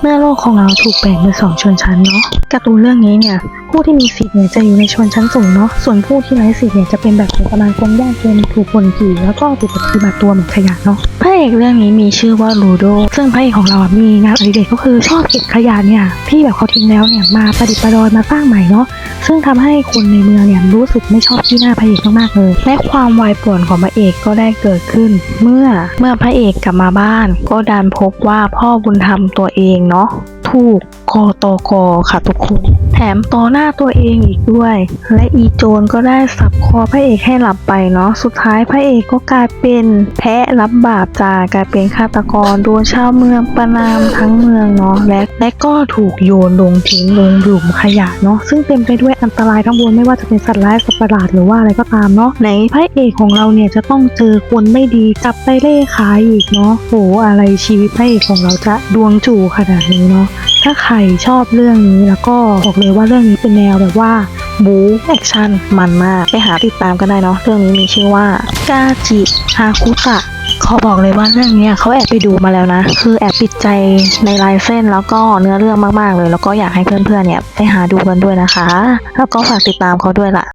เมื่อโลกของเราถูกแบ่งเป็นสองชนชั้นเนาะการ์ตูนเรื่องนี้เนี่ย ผู้ที่มีสิทธิ์เนี่ยจะอยู่ในชนชั้นสูงเนาะ ส่วนผู้ที่ไร้สิทธิ์เนี่ยจะเป็นแบบประมาณคนยากจนถูกคนขี่แล้วก็ถูกปฏิบัติตัวเหมือนขยะเนาะ พระเอกเรื่องนี้มีชื่อว่าลูโด ซึ่งพระเอกของเราอะมีงานอดิเรกก็คือชอบเก็บขยะเนี่ยที่แบบเขาทิ้งแล้วเนี่ยมาประดิษฐ์ประดอยมาสร้างใหม่เนาะ ซึ่งทำให้คนในเมืองเนี่ยรู้สึกไม่ชอบที่หน้าพระเอกมากๆเลยและความวายป่วนของพระเอกก็ได้เกิดขึ้น เมื่อเมื่อพระเอกกลับมาบ้าน ก็ดันพบว่าพ่อบุญธรรมตัวเองเนาะ ถูกคอตกค่ะทุกคน แถมต่อหน้าตัวเองอีกด้วย และอีโจรก็ได้สับคอพระเอกให้หลับไปเนาะสุดท้ายพระเอกก็กลายเป็นแพะรับบาปจากกลายเป็นฆาตกรโดนชาวเมืองประนามทั้งเมืองเนาะและและก็ถูกโยนลงทิ้งลงหลุมขยะเนาะซึ่งเต็มไปด้วยอันตรายทั้งมวลไม่ว่าจะเป็นสัตว์ร้ายสัตว์ประหลาดหรือว่าอะไรก็ตามเนาะไหนพระเอกของเราเนี่ยจะต้องเจอคนไม่ดีจับไปเล่ขายอีกเนาะโหอะไรชีวิตพระเอกของเราจะดวงจู่ขนาดนี้เนาะถ้าใครชอบเรื่องนี้แล้วก็บอกเลยว่าเรื่องนี้เป็นแนวแบบว่าบู๊แอคชั่นมันมาก ไปหาติดตามกันได้เนาะเรื่องนี้มีชื่อว่ากาจิฮาคุตะขอบอกเลยว่าเรื่องเนี้ยเขาแอบไปดูมาแล้วนะ คือแอบติดใจในลายเส้นแล้วก็เนื้อเรื่องมากๆเลย แล้วก็อยากให้เพื่อนๆเนี่ยไปหาดูกันด้วยนะคะ แล้วก็ฝากติดตามเขาด้วยล่ะ